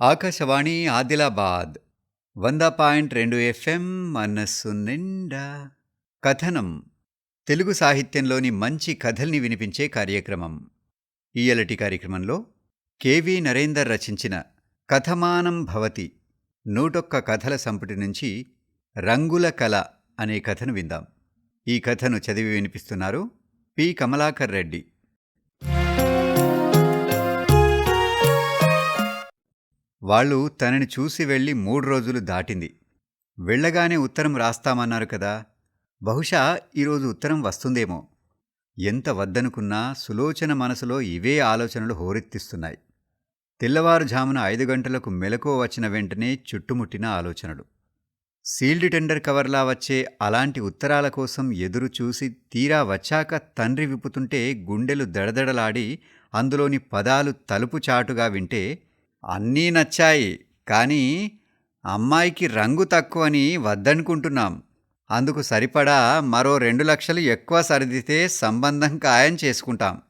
ఆకాశవాణి ఆదిలాబాద్ వంద పాయింట్ రెండు ఎఫ్ఎం మనస్సు నిండా. కథనం తెలుగు సాహిత్యంలోని మంచి కథల్ని వినిపించే కార్యక్రమం. ఈయలటి కార్యక్రమంలో కెవి నరేందర్ రచించిన కథమానం భవతి నూటొక్క కథల సంపుటి నుంచి రంగుల కళ అనే కథను విందాం. ఈ కథను చదివి వినిపిస్తున్నారు పి. కమలాకర్ రెడ్డి. వాళ్ళు తనని చూసి వెళ్ళి మూడు రోజులు దాటింది. వెళ్ళగానే ఉత్తరం రాస్తామన్నారు కదా. బహుశా ఈరోజు ఉత్తరం వస్తుందేమో. ఎంత వద్దనుకున్నా సులోచన మనసులో ఇవే ఆలోచనలు హోరెత్తిస్తున్నాయి. తెల్లవారుజామున ఐదు గంటలకు మెలకువ వచ్చిన వెంటనే చుట్టుముట్టిన ఆలోచనలు. సీల్డ్ టెండర్ కవర్లా వచ్చే అలాంటి ఉత్తరాల కోసం ఎదురు చూసి తీరా వచ్చాక తండ్రి విప్పుతుంటే గుండెలు దడదడలాడి అందులోని పదాలు తలుపు చాటుగా వింటే అన్నీ నచ్చాయి కానీ అమ్మాయికి రంగు తక్కువని వద్దనుకుంటున్నాం. అందుకు సరిపడా మరో రెండు లక్షలు ఎక్కువ సరిదితే సంబంధం ఖాయం చేసుకుంటాం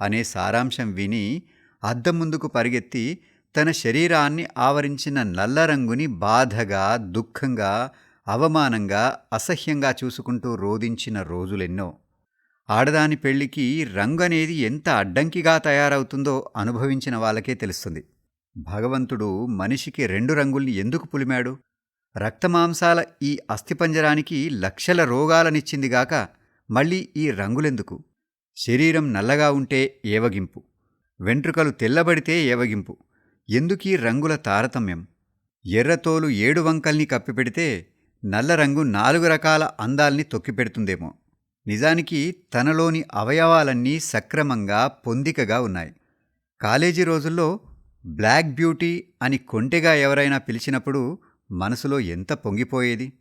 అనే సారాంశం విని అద్దం ముందుకు పరిగెత్తి తన శరీరాన్ని ఆవరించిన నల్ల రంగుని బాధగా దుఃఖంగా అవమానంగా అసహ్యంగా చూసుకుంటూ రోదించిన రోజులెన్నో. ఆడదాని పెళ్ళికి రంగు అనేది ఎంత అడ్డంకిగా తయారవుతుందో అనుభవించిన వాళ్ళకే తెలుస్తుంది. భగవంతుడు మనిషికి రెండు రంగుల్ని ఎందుకు పులిమాడు? రక్తమాంసాల ఈ అస్థిపంజరానికి లక్షల రోగాలనిచ్చిందిగాక మళ్ళీ ఈ రంగులెందుకు? శరీరం నల్లగా ఉంటే ఏవగింపు. వెంట్రుకలు తెల్లబడితే ఏవగింపు. ఎందుకీ రంగుల తారతమ్యం? ఎర్రతోలు ఏడు వంకల్ని కప్పిపెడితే నల్ల రంగు నాలుగు రకాల అందాల్ని తొక్కిపెడుతుందేమో. నిజానికి తనలోని అవయవాలన్నీ సక్రమంగా పొందికగా ఉన్నాయి. కాలేజీ రోజుల్లో బ్లాక్ బ్యూటీ అని కొంటెగా ఎవరైనా పిలిచినప్పుడు మనసులో ఎంత పొంగిపోయేది?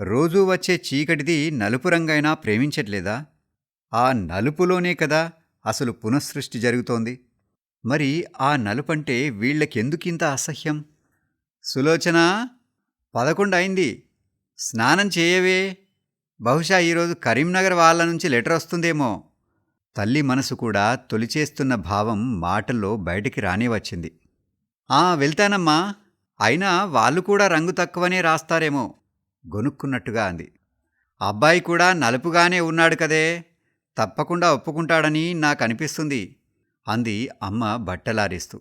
రోజూ వచ్చే చీకటిది నలుపు రంగైనా ప్రేమించట్లేదా? ఆ నలుపులోనే కదా అసలు పునఃసృష్టి జరుగుతోంది. మరి ఆ నలుపంటే వీళ్ళకెందుకింత అసహ్యం? సులోచన పదకొండు అయింది స్నానం చేయవే. బహుశా ఈరోజు కరీంనగర్ వాళ్ళ నుంచి లెటర్ వస్తుందేమో. తల్లి మనసు కూడా తొలిచేస్తున్న భావం మాటల్లో బయటికి రానే వచ్చింది ఆ వెళ్తానమ్మా. అయినా వాళ్ళు కూడా రంగు తక్కువనే రాస్తారేమో గొనుక్కున్నట్టుగా అంది. అబ్బాయి కూడా నలుపుగానే ఉన్నాడు కదే తప్పకుండా ఒప్పుకుంటాడని నాకు అనిపిస్తుంది అంది అమ్మ బట్టలారేస్తూ.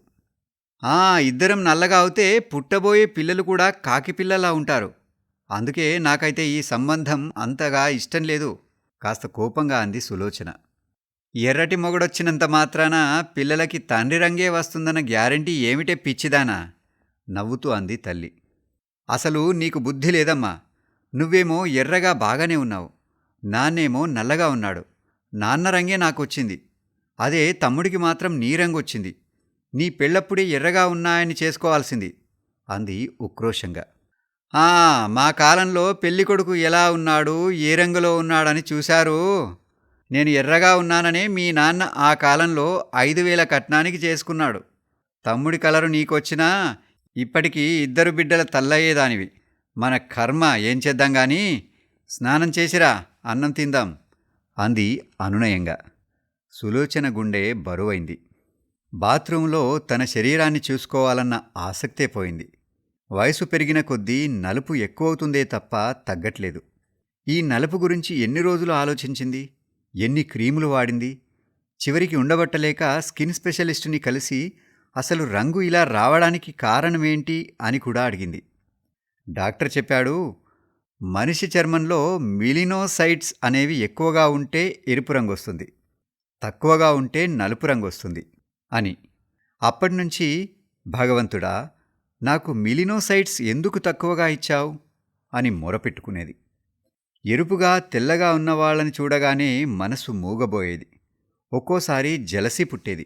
ఆ ఇద్దరం నల్లగా అవుతే పుట్టబోయే పిల్లలు కూడా కాకి పిల్లలా ఉంటారు. అందుకే నాకైతే ఈ సంబంధం అంతగా ఇష్టం లేదు కాస్త కోపంగా అంది సులోచన. ఎర్రటి మొగుడొచ్చినంత మాత్రాన పిల్లలకి తండ్రి రంగే వస్తుందన్న గ్యారంటీ ఏమిటే పిచ్చిదానా? నవ్వుతూ అంది తల్లి. అసలు నీకు బుద్ధి లేదమ్మా. నువ్వేమో ఎర్రగా బాగానే ఉన్నావు. నాన్నేమో నల్లగా ఉన్నాడు. నాన్న రంగే నాకొచ్చింది. అదే తమ్ముడికి మాత్రం నీ రంగు వచ్చింది నీ పెళ్ళప్పుడే ఎర్రగా ఉన్నాయని చేసుకోవాల్సింది అంది ఉక్రోషంగా. ఆ మా కాలంలో పెళ్ళికొడుకు ఎలా ఉన్నాడు ఏ రంగులో ఉన్నాడని చూశారు? నేను ఎర్రగా ఉన్నాననే మీ నాన్న ఆ కాలంలో ఐదు వేల కట్నానికి చేసుకున్నాడు. తమ్ముడి కలరు నీకొచ్చినా ఇప్పటికీ ఇద్దరు బిడ్డల తల్లయ్యేదానివి. మన కర్మ ఏం చేద్దాం గాని? స్నానం చేసిరా అన్నం తిందాం అంది అనునయంగా. సులోచన గుండె బరువైంది. బాత్రూంలో తన శరీరాన్ని చూసుకోవాలన్న ఆసక్తే పోయింది. వయసు పెరిగిన కొద్దీ నలుపు ఎక్కువవుతుందే తప్ప తగ్గట్లేదు. ఈ నలుపు గురించి ఎన్ని రోజులు ఆలోచించింది? ఎన్ని క్రీములు వాడింది? చివరికి ఉండబట్టలేక స్కిన్ స్పెషలిస్టుని కలిసి అసలు రంగు ఇలా రావడానికి కారణమేంటి అని కూడా అడిగింది. డాక్టర్ చెప్పాడు మనిషి చర్మంలో మిలినోసైట్స్ అనేవి ఎక్కువగా ఉంటే ఎరుపు రంగు వస్తుంది తక్కువగా ఉంటే నలుపు రంగు వస్తుంది అని. అప్పటినుంచి భగవంతుడా నాకు మిలినోసైట్స్ ఎందుకు తక్కువగా ఇచ్చావు? అని మొరపెట్టుకునేది. ఎరుపుగా తెల్లగా ఉన్నవాళ్ళని చూడగానే మనసు మూగబోయేది. ఒక్కోసారి జలసి పుట్టేది.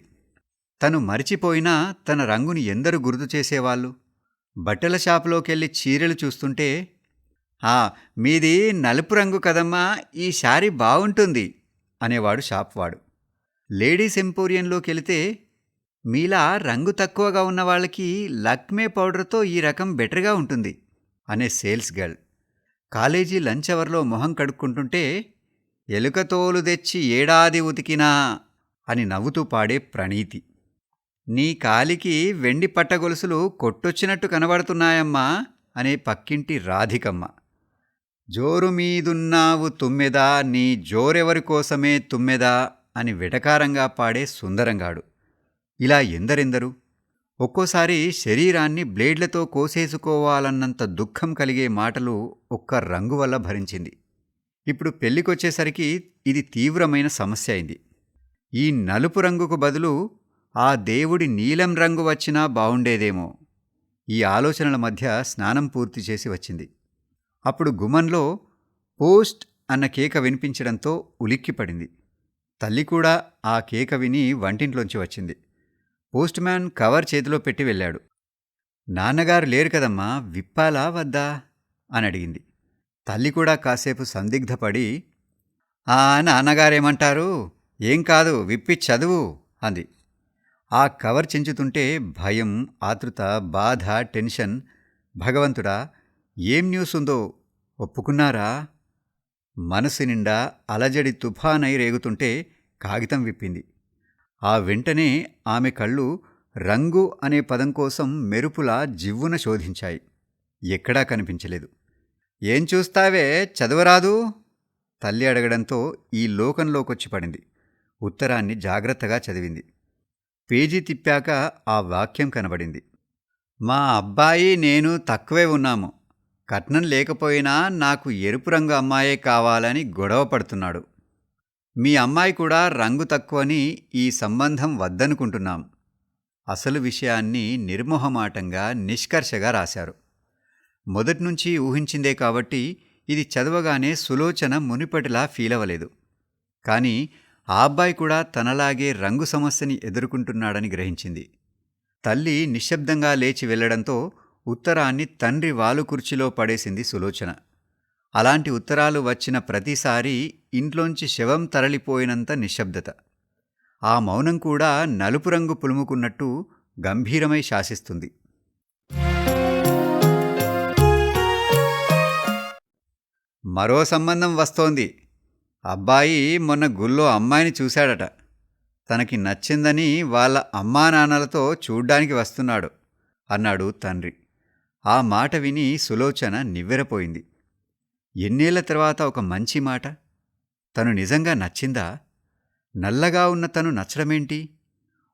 తను మరిచిపోయినా తన రంగుని ఎందరు గుర్తు చేసేవాళ్ళు? బట్టల షాపులోకెళ్ళి చీరలు చూస్తుంటే ఆ మీది నలుపు రంగు కదమ్మా ఈ శారీ బాగుంటుంది అనేవాడు షాప్వాడు. లేడీస్ ఎంపోరియంలోకి వెళితే మీలా రంగు తక్కువగా ఉన్న వాళ్ళకి లక్మే పౌడర్తో ఈ రకం బెటర్గా ఉంటుంది అనే సేల్స్ గర్ల్. కాలేజీ లంచ్ అవర్లో మొహం కడుక్కుంటుంటే ఎలుకతోలు తెచ్చి ఏడాది ఉతికినా అని నవ్వుతూ పాడే ప్రణీతి. నీ కాలికి వెండి పట్టగొలుసులు కొట్టొచ్చినట్టు కనబడుతున్నాయమ్మా అనే పక్కింటి రాధికమ్మ. జోరు మీదున్నావు తుమ్మెదా నీ జోరెవరి కోసమే తుమ్మెదా అని వెటకారంగా పాడే సుందరంగాడు. ఇలా ఎందరెందరు? ఒక్కోసారి శరీరాన్ని బ్లేడ్లతో కోసేసుకోవాలన్నంత దుఃఖం కలిగే మాటలు ఒక్క రంగు వల్ల భరించింది. ఇప్పుడు పెళ్ళికొచ్చేసరికి ఇది తీవ్రమైన సమస్య అయింది. ఈ నలుపు రంగుకు బదులు ఆ దేవుడి నీలం రంగు వచ్చినా బావుండేదేమో. ఈ ఆలోచనల మధ్య స్నానం పూర్తి చేసి వచ్చింది. అప్పుడు గుమంలో పోస్ట్ అన్న కేక వినిపించడంతో ఉలిక్కిపడింది. తల్లి కూడా ఆ కేక విని వంటింట్లోంచి వచ్చింది. పోస్ట్ మ్యాన్ కవర్ చేతిలో పెట్టి వెళ్ళాడు. నాన్నగారు లేరు కదమ్మా విప్పాలా వద్దా? అని అడిగింది. తల్లి కూడా కాసేపు సందిగ్ధపడి ఆ నాన్నగారేమంటారు? ఏం కాదు విప్పి చదువు అంది. ఆ కవర్ చెంచుతుంటే భయం ఆతృత బాధ టెన్షన్. భగవంతుడా ఏం న్యూస్ ఉందో ఒప్పుకున్నారా? మనసు నిండా అలజడి తుఫానై రేగుతుంటే కాగితం విప్పింది. ఆ వెంటనే ఆమె కళ్ళు రంగు అనే పదం కోసం మెరుపులా జివ్వున శోధించాయి. ఎక్కడా కనిపించలేదు. ఏం చూస్తావే? చదవరాదు? తల్లి అడగడంతో ఈ లోకంలోకొచ్చి పడింది. ఉత్తరాన్ని జాగ్రత్తగా చదివింది. పేజీ తిప్పాక ఆ వాక్యం కనబడింది. మా అబ్బాయి నేను తక్కువే ఉన్నాము. కట్నం లేకపోయినా నాకు ఎరుపు రంగు అమ్మాయే కావాలని గొడవ పడుతున్నాడు. మీ అమ్మాయి కూడా రంగు తక్కువని ఈ సంబంధం వద్దనుకుంటున్నాం. అసలు విషయాన్ని నిర్మోహమాటంగా నిష్కర్షగా రాశారు. మొదట్నుంచి ఊహించిందే కాబట్టి ఇది చదవగానే సులోచన మునిపటిలా ఫీల్ అవ్వలేదు కానీ ఆ అబ్బాయి కూడా తనలాగే రంగు సమస్యని ఎదుర్కొంటున్నాడని గ్రహించింది. తల్లి నిశ్శబ్దంగా లేచి వెళ్ళడంతో ఉత్తరాన్ని తండ్రి వాలు కుర్చీలో పడేసింది సులోచన. అలాంటి ఉత్తరాలు వచ్చిన ప్రతిసారి ఇంట్లోంచి శవం తరలిపోయినంత నిశ్శబ్దత. ఆ మౌనం కూడా నలుపు రంగు పులుముకున్నట్టు గంభీరమై శాసిస్తుంది. మరో సంబంధం వస్తోంది. అబ్బాయి మొన్న గుళ్ళో అమ్మాయిని చూశాడట. తనకి నచ్చిందని వాళ్ళ అమ్మా నాన్నలతో చూడ్డానికి వస్తున్నాడు అన్నాడు తండ్రి. ఆ మాట విని సులోచన నివ్వెరపోయింది. ఎన్నేళ్ళ తర్వాత ఒక మంచి మాట? తను నిజంగా నచ్చిందా? నల్లగా ఉన్న తను నచ్చడమేంటి?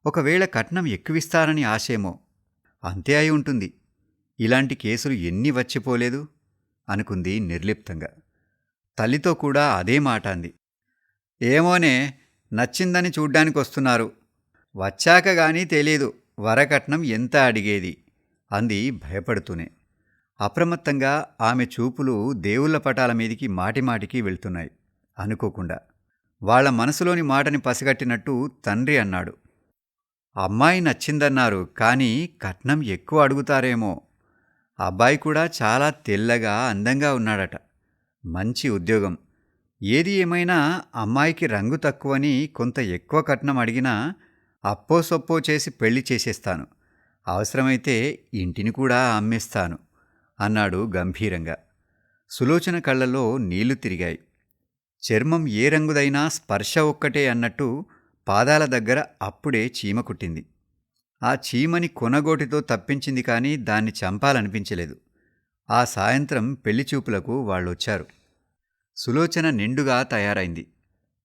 ఒకవేళ కట్నం ఎక్కువిస్తారని ఆశేమో? అంతే అయి ఉంటుంది. ఇలాంటి కేసులు ఎన్ని వచ్చిపోలేదు? అనుకుంది నిర్లిప్తంగా. తల్లితో కూడా అదే మాట అంది. ఏమోనే నచ్చిందని చూడ్డానికి వస్తున్నారు వచ్చాక గానీ తెలియదు వరకట్నం ఎంత అడిగేది? అంది భయపడుతూనే. అప్రమత్తంగా ఆమె చూపులు దేవుళ్ళ పటాల మీదికి మాటిమాటికి వెళ్తున్నాయి. అనుకోకుండా వాళ్ళ మనసులోని మాటని పసిగట్టినట్టు తండ్రి అన్నాడు. అమ్మాయి నచ్చిందన్నారు కానీ కట్నం ఎక్కువ అడుగుతారేమో. అబ్బాయి కూడా చాలా తెల్లగా అందంగా ఉన్నాడట. మంచి ఉద్యోగం. ఏది ఏమైనా అమ్మాయికి రంగు తక్కువని కొంత ఎక్కువ కట్నం అడిగినా అప్పో సొప్పో చేసి పెళ్ళి చేసేస్తాను. అవసరమైతే ఇంటిని కూడా అమ్మేస్తాను. అన్నాడు గంభీరంగా. సులోచన కళ్ళలో నీళ్ళు తిరిగాయి. చర్మం ఏ రంగుదైనా స్పర్శ ఒక్కటే అన్నట్టు పాదాల దగ్గర అప్పుడే చీమ కుట్టింది. ఆ చీమని కొనగోటితో తప్పించింది కానీ దాన్ని చంపాలనిపించలేదు. ఆ సాయంత్రం పెళ్ళిచూపులకు వాళ్ళొచ్చారు. సులోచన నిండుగా తయారైంది.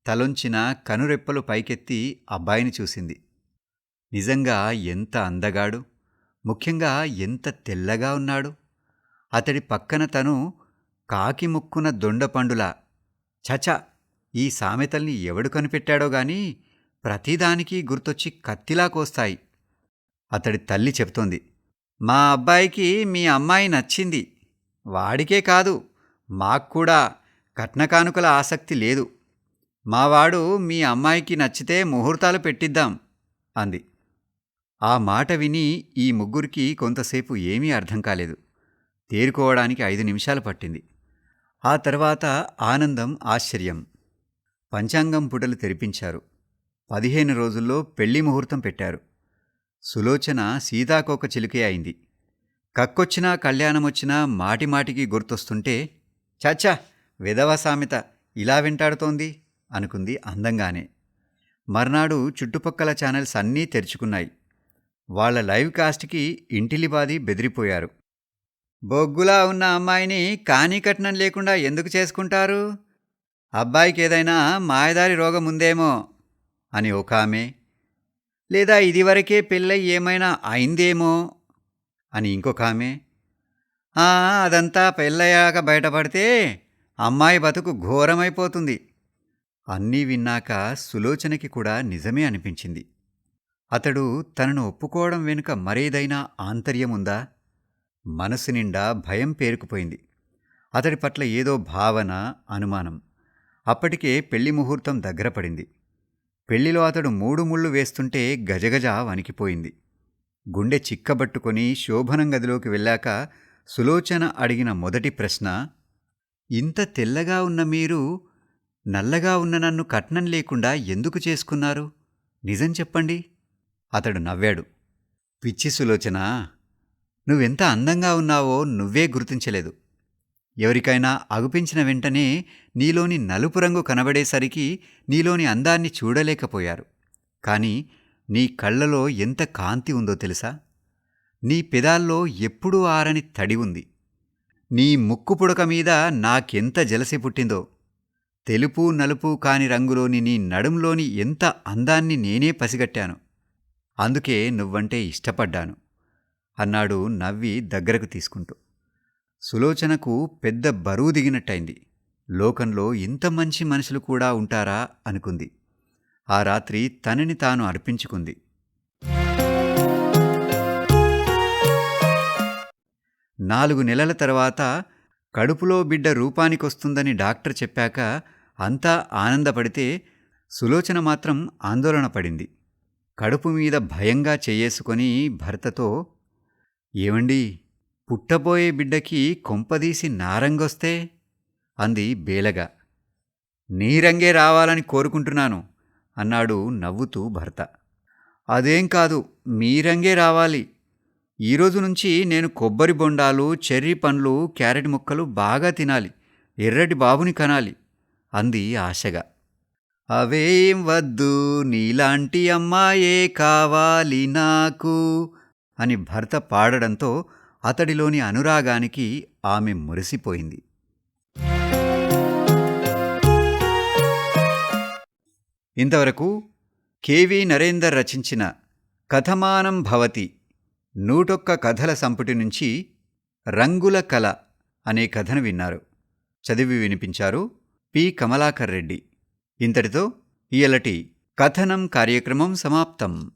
తలొంచిన కనురెప్పలు పైకెత్తి అబ్బాయిని చూసింది. నిజంగా ఎంత అందగాడు? ముఖ్యంగా ఎంత తెల్లగా ఉన్నాడు? అతడి పక్కన తను కాకి ముక్కున దొండపండులా చచ ఈ సామెతల్ని ఎవడు కనిపెట్టాడో గాని ప్రతిదానికి గుర్తొచ్చి కత్తిలా కోస్తాయి. అతడి తల్లి చెప్తోంది మా అబ్బాయికి మీ అమ్మాయి నచ్చింది. వాడికే కాదు మాకు కూడా కట్నకానుకల ఆసక్తి లేదు. మావాడు మీ అమ్మాయికి నచ్చితే ముహూర్తాలు పెట్టిద్దాం అంది. ఆ మాట విని ఈ ముగ్గురికి కొంతసేపు ఏమీ అర్థం కాలేదు. తేరుకోవడానికి ఐదు నిమిషాలు పట్టింది. ఆ తర్వాత ఆనందం ఆశ్చర్యం. పంచాంగం పుటలు తెరిపించారు. పదిహేను రోజుల్లో పెళ్ళి ముహూర్తం పెట్టారు. సులోచన సీతాకోక చిలుకే అయింది. కక్కొచ్చినా కళ్యాణమొచ్చినా మాటిమాటికి గుర్తొస్తుంటే చాచా విధవ సామెత ఇలా వెంటాడుతోంది అనుకుంది అందంగానే. మర్నాడు చుట్టుపక్కల ఛానల్స్ అన్నీ తెరుచుకున్నాయి. వాళ్ళ లైవ్ కాస్ట్కి ఇంటిలిబాది బెదిరిపోయారు. బొగ్గులా ఉన్న అమ్మాయిని కానీ కట్నం లేకుండా ఎందుకు చేసుకుంటారు? అబ్బాయికి ఏదైనా మాయదారి రోగం ఉందేమో అని ఒక ఆమె లేదా ఇదివరకే పెళ్ళై ఏమైనా అయిందేమో అని ఇంకొక ఆమె అదంతా పెళ్ళయ్యాక బయటపడితే అమ్మాయి బతుకు ఘోరమైపోతుంది అన్నీ విన్నాక సులోచనకి కూడా నిజమే అనిపించింది. అతడు తనను ఒప్పుకోవడం వెనుక మరేదైనా ఆంతర్యముందా? మనసు నిండా భయం పేరుకుపోయింది. అతడి పట్ల ఏదో భావన అనుమానం. అప్పటికే పెళ్ళి ముహూర్తం దగ్గర పడింది. పెళ్ళిలో అతడు మూడు ముళ్ళు వేస్తుంటే గజగజ వణికిపోయింది. గుండె చిక్కబట్టుకొని శోభనం గదిలోకి వెళ్ళాక సులోచన అడిగిన మొదటి ప్రశ్న ఇంత తెల్లగా ఉన్న మీరు నల్లగా ఉన్న నన్ను కట్నం లేకుండా ఎందుకు చేసుకున్నారు? నిజం చెప్పండి. అతడు నవ్వాడు. పిచ్చి సులోచన నువ్వెంత అందంగా ఉన్నావో నువ్వే గుర్తించలేదు. ఎవరికైనా అగుపించిన వెంటనే నీలోని నలుపు రంగు కనబడేసరికి నీలోని అందాన్ని చూడలేకపోయారు. కానీ నీ కళ్ళలో ఎంత కాంతి ఉందో తెలుసా? నీ పెదాల్లో ఎప్పుడూ ఆరని తడి ఉంది. నీ ముక్కు పుడక మీద నాకెంత జలసి పుట్టిందో. తెలుపు నలుపు కాని రంగులోని నీ నడుంలోని ఎంత అందాన్ని నేనే పసిగట్టాను. అందుకే నువ్వంటే ఇష్టపడ్డాను. అన్నాడు నవ్వి దగ్గరకు తీసుకుంటూ. సులోచనకు పెద్ద బరువు దిగినట్టయింది. లోకంలో ఇంత మంచి మనుషులు కూడా ఉంటారా? అనుకుంది. ఆ రాత్రి తనని తాను అర్పించుకుంది. నాలుగు నెలల తర్వాత కడుపులో బిడ్డ రూపానికొస్తుందని డాక్టర్ చెప్పాక అంతా ఆనందపడితే సులోచన మాత్రం ఆందోళన పడింది. కడుపు మీద భయంగా చేయేసుకొని భర్తతో ఏమండి? పుట్టబోయే బిడ్డకి కొంపదీసి నారంగొస్తే? అంది బేలగా. నీరంగే రావాలని కోరుకుంటున్నాను అన్నాడు నవ్వుతూ భర్త. అదేం కాదు మీరంగే రావాలి. ఈరోజు నుంచి నేను కొబ్బరి బొండాలు చెర్రీ పండ్లు క్యారెట్ ముక్కలు బాగా తినాలి ఎర్రటి బాబుని కనాలి అంది ఆశగా. అవేం వద్దు నీలాంటి అమ్మాయే కావాలి నాకు అని భర్త పాడడంతో అతడిలోని అనురాగానికి ఆమె మురిసిపోయింది. ఇంతవరకు కెవి నరేందర్ రచించిన కథమానం భవతి నూటొక్క కథల సంపుటి నుంచి రంగుల కళ అనే కథను విన్నారు. చదివి వినిపించారు పి. కమలాకర్ రెడ్డి. ఇంతటితో ఇయలటి కథనం కార్యక్రమం సమాప్తం.